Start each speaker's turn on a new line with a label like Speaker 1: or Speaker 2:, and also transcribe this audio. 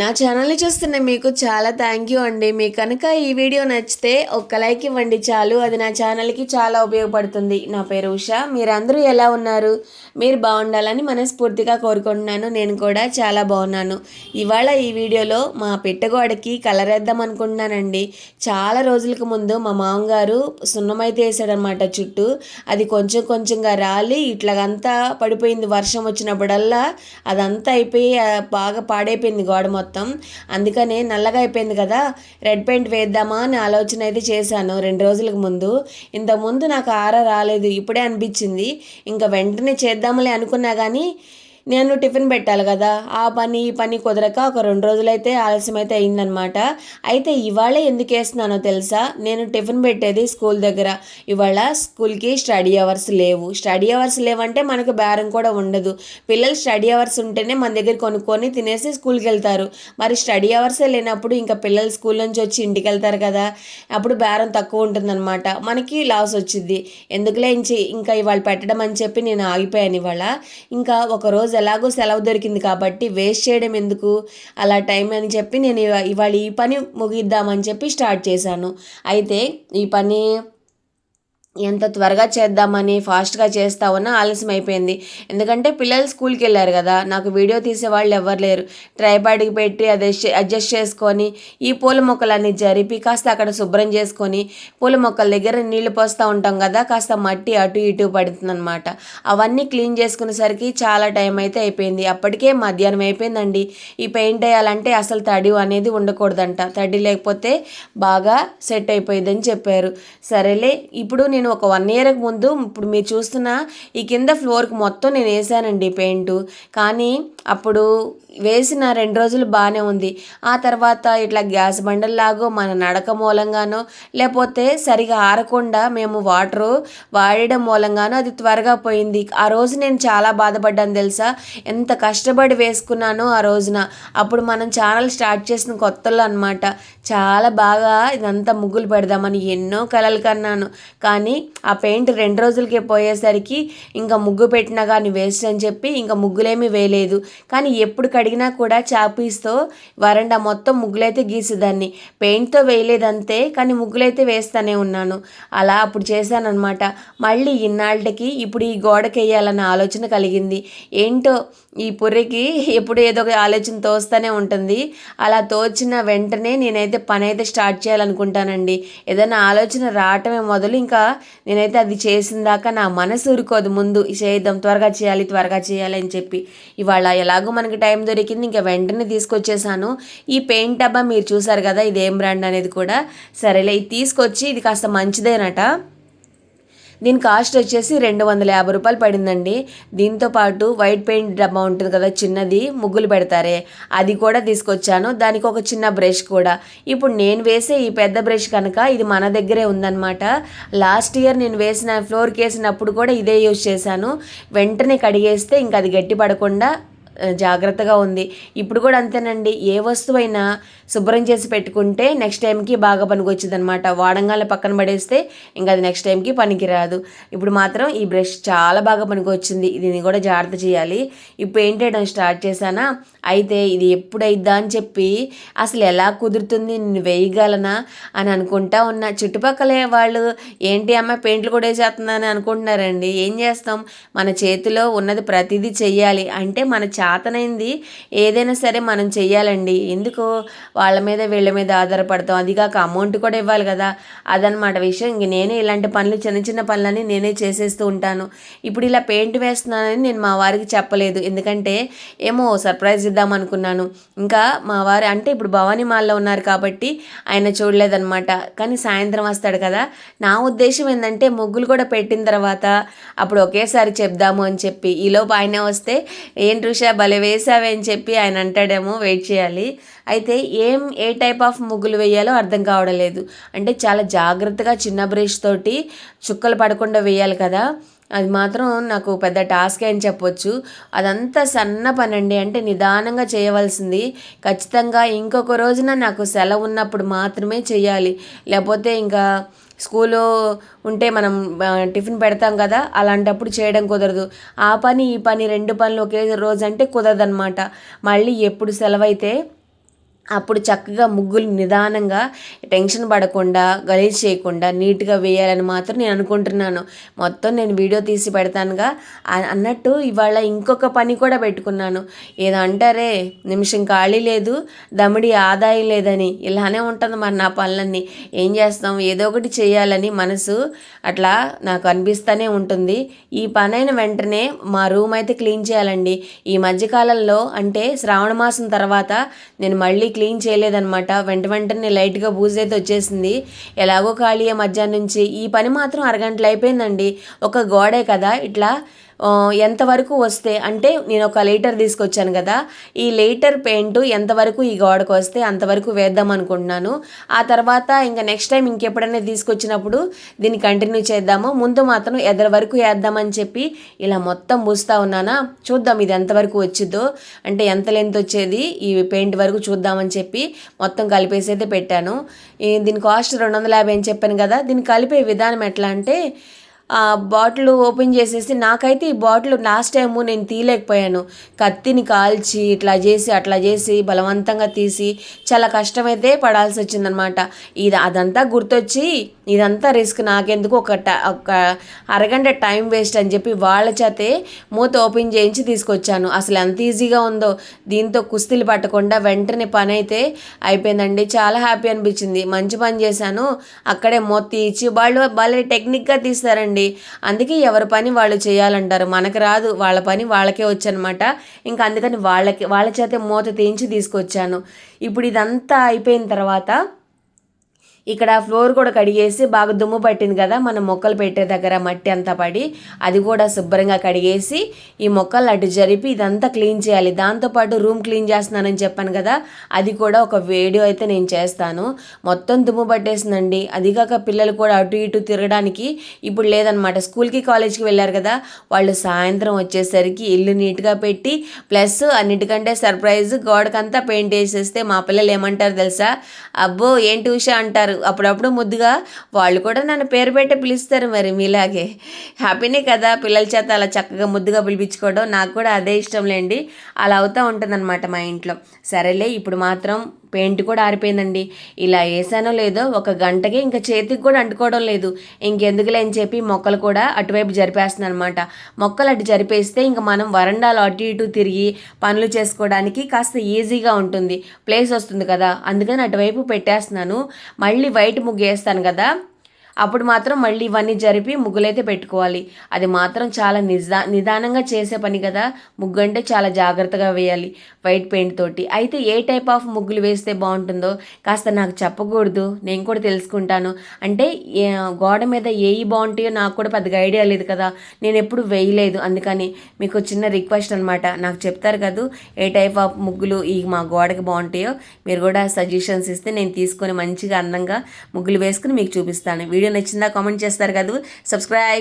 Speaker 1: నా ఛానల్ని చూస్తున్న మీకు చాలా థ్యాంక్ యూ అండి. మీకు కనుక ఈ వీడియో నచ్చితే ఒక్క లైక్ ఇవ్వండి చాలు. అది నా ఛానల్కి చాలా ఉపయోగపడుతుంది. నా పేరు ఉష. మీరందరూ ఎలా ఉన్నారు? మీరు బాగుండాలని మనస్ఫూర్తిగా కోరుకుంటున్నాను. నేను కూడా చాలా బాగున్నాను. ఇవాళ ఈ వీడియోలో మా పెట్టగోడకి కలర్ వేద్దాం అనుకుంటున్నానండి. చాలా రోజులకు ముందు మా మామగారు సున్నమైతే వేసాడనమాట చుట్టూ. అది కొంచెం కొంచెంగా రాలి ఇట్లాగంతా పడిపోయింది. వర్షం వచ్చినప్పుడల్లా అదంతా అయిపోయి బాగా పాడైపోయింది గోడ మొత్తం. అందుకనే నల్లగా అయిపోయింది కదా రెడ్ పెయింట్ వేద్దామా అని ఆలోచన అయితే చేశాను రెండు రోజులకు ముందు. ఇంతకుముందు నాకు ఆర రాలేదు ఇప్పుడే అనిపించింది. ఇంకా వెంటనే చేద్దాంలే అనుకున్నా కానీ నేను టిఫిన్ పెట్టాలి కదా. ఆ పని ఈ పని కుదరక ఒక రెండు రోజులైతే ఆలస్యం అయితే అయిందనమాట అయితే ఇవాళ ఎందుకు వేస్తున్నానో తెలుసా? నేను టిఫిన్ పెట్టేది స్కూల్ దగ్గర. ఇవాళ స్కూల్కి స్టడీ అవర్స్ లేవు. స్టడీ అవర్స్ లేవంటే మనకు బేరం కూడా ఉండదు. పిల్లలు స్టడీ అవర్స్ ఉంటేనే మన దగ్గర కొనుక్కొని తినేసి స్కూల్కి వెళ్తారు. మరి స్టడీ అవర్సే లేనప్పుడు ఇంకా పిల్లలు స్కూల్ నుంచి వచ్చి ఇంటికి వెళ్తారు కదా. అప్పుడు బేరం తక్కువ ఉంటుందన్నమాట. మనకి లాస్ వచ్చింది ఎందుకులే ఇంకా ఇవాళ పెట్టడం అని చెప్పి నేను ఆగిపోయాను ఇవాళ. ఇంకా ఒక రోజు ఎలాగో సెలవు దొరికింది కాబట్టి వేస్ట్ చేయడం ఎందుకు? అలా టైం అని చెప్పి నేను ఇవాళ ఈ పని ముగిద్దామని చెప్పి స్టార్ట్ చేశాను. అయితే ఈ పని ఎంత త్వరగా చేద్దామని ఫాస్ట్గా చేస్తా ఉన్నా ఆలస్యం అయిపోయింది ఎందుకంటే పిల్లలు స్కూల్కి వెళ్ళారు కదా నాకు వీడియో తీసే వాళ్ళు ఎవరు లేరు. ట్రైపాడ్కి పెట్టి అది అడ్జస్ట్ చేసుకొని ఈ పూల మొక్కలన్నీ జరిపి కాస్త అక్కడ శుభ్రం చేసుకొని పూల మొక్కల దగ్గర నీళ్ళు పోస్తూ ఉంటాం కదా కాస్త మట్టి అటు ఇటు పడుతుందన్నమాట. అవన్నీ క్లీన్ చేసుకునేసరికి చాలా టైం అయితే అయిపోయింది. అప్పటికే మధ్యాహ్నం అయిపోయిందండి. ఈ పెయింట్ వేయాలంటే అసలు తడి అనేది ఉండకూడదంట. తడి లేకపోతే బాగా సెట్ అయిపోయిందని చెప్పారు. సరేలే ఇప్పుడు నేను నేను ఒక వన్ ఇయర్కి ముందు ఇప్పుడు మీరు చూస్తున్న ఈ కింద ఫ్లోర్కి మొత్తం నేను వేసానండి పెయింట్ కానీ అప్పుడు వేసిన రెండు రోజులు బాగానే ఉంది. ఆ తర్వాత ఇట్లా గ్యాస్ బండల్లాగో మన నడక మూలంగానో లేకపోతే సరిగా ఆరకుండా మేము వాటరు వాడడం మూలంగానో అది త్వరగా పోయింది. ఆ రోజు నేను చాలా బాధపడ్డాను తెలుసా? ఎంత కష్టపడి వేసుకున్నానో ఆ రోజున. అప్పుడు మనం ఛానల్ స్టార్ట్ చేసిన కొత్తలో అనమాట చాలా బాగా ఇదంతా ముగ్గులు పెడదామని ఎన్నో కలలు కన్నాను. కానీ ఆ పెయింట్ రెండు రోజులకే పోయేసరికి ఇంకా ముగ్గు పెట్టినా కానీ వేస్ట్ అని చెప్పి ఇంకా ముగ్గులేమీ వేయలేదు. కానీ ఎప్పుడు అడిగినా కూడా చాపీస్తో వరండా మొత్తం ముగ్గులైతే గీసేదాన్ని. పెయింట్తో వేయలేదంతే కానీ ముగ్గులైతే వేస్తూనే ఉన్నాను. అలా అప్పుడు చేశానమాట మళ్ళీ ఇన్నాళ్ళకి ఇప్పుడు ఈ గోడకి వేయాలన్న ఆలోచన కలిగింది. ఏంటో ఈ పుర్రికి ఎప్పుడు ఏదో ఒక ఆలోచన తోస్తూనే ఉంటుంది. అలా తోచిన వెంటనే నేనైతే పని అయితే స్టార్ట్ చేయాలనుకుంటానండి. ఏదైనా ఆలోచన రావటమే మొదలు ఇంకా నేనైతే అది చేసిన దాకా నా మనసు ఊరుకోదు ముందు. చేద్దాం త్వరగా చేయాలి త్వరగా చేయాలి అని చెప్పి. ఇవాళ ఎలాగో మనకి టైం దొరికింది. ఇంకా వెంటనే తీసుకొచ్చేసాను. ఈ పెయింట్ డబ్బా మీరు చూసారు కదా ఇది ఏం బ్రాండ్ అనేది కూడా. సరేలే ఇది తీసుకొచ్చి ఇది కాస్త మంచిదేనట. దీని కాస్ట్ వచ్చేసి రెండు వందల యాభై రూపాయలు పడిందండి. దీంతో పాటు వైట్ పెయింట్ డబ్బా ఉంటుంది కదా చిన్నది ముగ్గులు పెడతారే. అది కూడా తీసుకొచ్చాను. దానికి ఒక చిన్న బ్రష్ కూడా. ఇప్పుడు నేను వేసే ఈ పెద్ద బ్రష్ కనుక ఇది మన దగ్గరే ఉందన్నమాట. లాస్ట్ ఇయర్ నేను వేసిన ఫ్లోర్కి వేసినప్పుడు కూడా ఇదే యూజ్ చేశాను. వెంటనే కడిగేస్తే ఇంకా అది గట్టి పడకుండా జాగ్రత్తగా ఉంది. ఇప్పుడు కూడా అంతేనండి. ఏ వస్తువైనా శుభ్రం చేసి పెట్టుకుంటే నెక్స్ట్ టైంకి బాగా పనికొచ్చింది అనమాట వాడంగానే పక్కన పడేస్తే ఇంకా అది నెక్స్ట్ టైంకి పనికిరాదు. ఇప్పుడు మాత్రం ఈ బ్రష్ చాలా బాగా పనికొచ్చింది. దీన్ని కూడా జాగ్రత్త చేయాలి. ఈ పెయింట్ వేయడం స్టార్ట్ చేశానా? అయితే ఇది ఎప్పుడైద్దా అని చెప్పి అసలు ఎలా కుదురుతుంది నేను వేయగలనా అని అనుకుంటా ఉన్నా. చుట్టుపక్కల వాళ్ళు ఏంటి అమ్మాయి పెయింట్లు కూడా వేసేస్తుందని అనుకుంటున్నారండి. ఏం చేస్తాం? మన చేతిలో ఉన్నది ప్రతిదీ చెయ్యాలి. అంటే మన చేతనైంది. ఏదైనా సరే మనం చెయ్యాలండి. ఎందుకు వాళ్ళ మీద వీళ్ళ మీద ఆధారపడతాం. అది కాక అమౌంట్ కూడా ఇవ్వాలి కదా. అదనమాట విషయం. ఇంక నేనే ఇలాంటి పనులు చిన్న చిన్న పనులన్నీ నేనే చేసేస్తూ ఉంటాను. ఇప్పుడు ఇలా పెయింట్ వేస్తున్నానని నేను మా వారికి చెప్పలేదు. ఎందుకంటే ఏమో సర్ప్రైజ్ ఇద్దాం అనుకున్నాను. ఇంకా మా వారు అంటే ఇప్పుడు భవానీ మాల్లో ఉన్నారు కాబట్టి ఆయన చూడలేదన్నమాట. కానీ సాయంత్రం వస్తాడు కదా. నా ఉద్దేశం ఏంటంటే ముగ్గులు కూడా పెట్టిన తర్వాత అప్పుడు ఒకేసారి చెప్దాము అని చెప్పి. ఈలోపు ఆయన వస్తే ఏంటి రుషా భలే వేసావే అని చెప్పి ఆయన అంటాడేమో వెయిట్ చేయాలి. అయితే ఏం ఏ టైప్ ఆఫ్ ముగ్గులు వేయాలో అర్థం కావడం లేదు. అంటే చాలా జాగ్రత్తగా చిన్న బ్రష్ తోటి చుక్కలు పడకుండా వేయాలి కదా. అది మాత్రం నాకు పెద్ద టాస్క్ అని చెప్పొచ్చు. అదంతా సన్న పని అండి అంటే నిదానంగా చేయవలసింది. ఖచ్చితంగా ఇంకొక రోజున నాకు సెలవు ఉన్నప్పుడు మాత్రమే చేయాలి. లేకపోతే ఇంకా స్కూల్లో ఉంటే మనం టిఫిన్ పెడతాం కదా అలాంటప్పుడు చేయడం కుదరదు. ఆ పని ఈ పని రెండు పనులు ఒకే రోజు అంటే కుదరదనమాట మళ్ళీ ఎప్పుడు సెలవు అయితే అప్పుడు చక్కగా ముగ్గులు నిదానంగా టెన్షన్ పడకుండా గలీజ్ చేయకుండా నీట్గా వేయాలని మాత్రం నేను అనుకుంటున్నాను. మొత్తం నేను వీడియో తీసి పెడతానుగా. అన్నట్టు ఇవాళ ఇంకొక పని కూడా పెట్టుకున్నాను. ఏదో అంటారే నిమిషం ఖాళీ లేదు దమిడి ఆదాయం లేదని. ఇలానే ఉంటుంది మరి నా పనులన్నీ. ఏం చేస్తాం? ఏదో ఒకటి చేయాలని మనసు అట్లా నాకు అనిపిస్తూనే ఉంటుంది. ఈ పని అయిన వెంటనే మా రూమ్ అయితే క్లీన్ చేయాలండి. ఈ మధ్యకాలంలో అంటే శ్రావణ మాసం తర్వాత నేను మళ్ళీ క్లీన్ చేయలేదన్నమాట. వెంట వెంటనే లైట్గా బూజ్ అయితే వచ్చేసింది. ఎలాగో ఖాళీ మధ్యాహ్నం నుంచి. ఈ పని మాత్రం అరగంటలు అయిపోయిందండి. ఒక గోడే కదా. ఇట్లా ఎంతవరకు వస్తే అంటే నేను ఒక లీటర్ తీసుకొచ్చాను కదా ఈ లీటర్ పెయింట్ ఎంతవరకు ఈ గోడకు వస్తే అంతవరకు వేద్దాం అనుకుంటున్నాను. ఆ తర్వాత ఇంకా నెక్స్ట్ టైం ఇంకెప్పుడైనా తీసుకొచ్చినప్పుడు దీన్ని కంటిన్యూ చేద్దాము. ముందు మాత్రం ఎదరి వరకు వేద్దామని చెప్పి ఇలా మొత్తం పూస్తూ ఉన్నానా? చూద్దాం ఇది ఎంతవరకు వచ్చిద్దో. అంటే ఎంత లెంత్ వచ్చేది? ఈ పెయింట్ వరకు చూద్దామని చెప్పి మొత్తం కలిపేసి అయితే పెట్టాను. ఈ దీని కాస్ట్ రెండు వందల యాభై అని చెప్పాను కదా దీన్ని కలిపే విధానం ఎట్లా అంటే బాటిల్ ఓపెన్ చేసేసి నాకైతే ఈ బాటిల్ లాస్ట్ టైము నేను తీయలేకపోయాను. కత్తిని కాల్చి ఇట్లా చేసి అట్లా చేసి బలవంతంగా తీసి చాలా కష్టమైతే పడాల్సి వచ్చిందనమాట. ఇది అదంతా గుర్తొచ్చి ఇదంతా రిస్క్ నాకెందుకు ఒక ట ఒక అరగంట టైం వేస్ట్ అని చెప్పి వాళ్ళ చేతే మూత ఓపెన్ చేయించి తీసుకొచ్చాను. అసలు ఎంత ఈజీగా ఉందో. దీంతో కుస్తీలు పట్టకుండా వెంటనే పని అయితే అయిపోయిందండి. చాలా హ్యాపీ అనిపించింది. మంచి పని చేశాను. అక్కడే మూత తీయించి వాళ్ళు భలే టెక్నిక్గా తీస్తారండి. అందుకే ఎవరి పని వాళ్ళు చేయాలంటారు. మనకు రాదు. వాళ్ళ పని వాళ్ళకే వచ్చనమాట. ఇంకా అందుకని వాళ్ళకి వాళ్ళ చేతే మూత తీయించి తీసుకొచ్చాను. ఇప్పుడు ఇదంతా అయిపోయిన తర్వాత ఇక్కడ ఫ్లోర్ కూడా కడిగేసి బాగా దుమ్ము పట్టింది కదా మనం మొక్కలు పెట్టే దగ్గర మట్టి అంతా పడి అది కూడా శుభ్రంగా కడిగేసి ఈ మొక్కలు అటు జరిపి ఇదంతా క్లీన్ చేయాలి. దాంతోపాటు రూమ్ క్లీన్ చేస్తున్నానని చెప్పాను కదా అది కూడా ఒక వీడియో అయితే నేను చేస్తాను. మొత్తం దుమ్ము పట్టేసిందండి. అది కాక పిల్లలు కూడా అటు ఇటు తిరగడానికి ఇప్పుడు లేదనమాట. స్కూల్కి కాలేజ్కి వెళ్ళారు కదా వాళ్ళు సాయంత్రం వచ్చేసరికి ఇల్లు నీట్గా పెట్టి ప్లస్ అన్నిటికంటే సర్ప్రైజ్ గోడకంతా పెయింట్ వేసేస్తే మా పిల్లలు ఏమంటారు తెలుసా? అబ్బో ఏంటి ఉషా అంటారు? అప్పుడప్పుడు ముద్దుగా వాళ్ళు కూడా నన్ను పేరు పెట్టి పిలుస్తారు మరి మీలాగే. హ్యాపీనే కదా పిల్లల చేత అలా చక్కగా ముద్దుగా పిలిపించుకోవడం. నాకు కూడా అదే ఇష్టం లేండి. అలా అవుతూ ఉంటుందన్నమాట మా ఇంట్లో. సరేలే ఇప్పుడు మాత్రం పెయింట్ కూడా ఆరిపోయిందండి. ఇలా వేసానో లేదో ఒక గంటకి ఇంకా చేతికి కూడా అంటుకోవడం లేదు. ఇంకెందుకులే అని చెప్పి మొక్కలు కూడా అటువైపు జరిపేస్తున్నాను అనమాట మొక్కలు అటు జరిపేస్తే ఇంకా మనం వరండాలో అటు ఇటు తిరిగి పనులు చేసుకోవడానికి కాస్త ఈజీగా ఉంటుంది. ప్లేస్ వస్తుంది కదా అందుకని అటువైపు పెట్టేస్తున్నాను. మళ్ళీ వైట్ ముగ్గు వేస్తాను కదా. అప్పుడు మాత్రం మళ్ళీ ఇవన్నీ జరిపి ముగ్గులైతే పెట్టుకోవాలి. అది మాత్రం చాలా నిజా నిదానంగా చేసే పని కదా. ముగ్గు అంటే చాలా జాగ్రత్తగా వేయాలి వైట్ పెయింట్ తోటి. అయితే ఏ టైప్ ఆఫ్ ముగ్గులు వేస్తే బాగుంటుందో కాస్త నాకు చెప్పకూడదు. నేను కూడా తెలుసుకుంటాను. అంటే గోడ మీద ఏవి బాగుంటాయో నాకు కూడా పెద్దగా ఐడియా లేదు కదా. నేను ఎప్పుడు వేయలేదు. అందుకని మీకు చిన్న రిక్వెస్ట్ అనమాట నాకు చెప్తారు కదా ఏ టైప్ ఆఫ్ ముగ్గులు ఈ మా గోడకి బాగుంటాయో మీరు కూడా సజెషన్స్ ఇస్తే నేను తీసుకొని మంచిగా అందంగా ముగ్గులు వేసుకుని మీకు చూపిస్తాను. వీడియో నచ్చిందా కామెంట్ చేస్తారు కదా. సబ్స్క్రైబ్.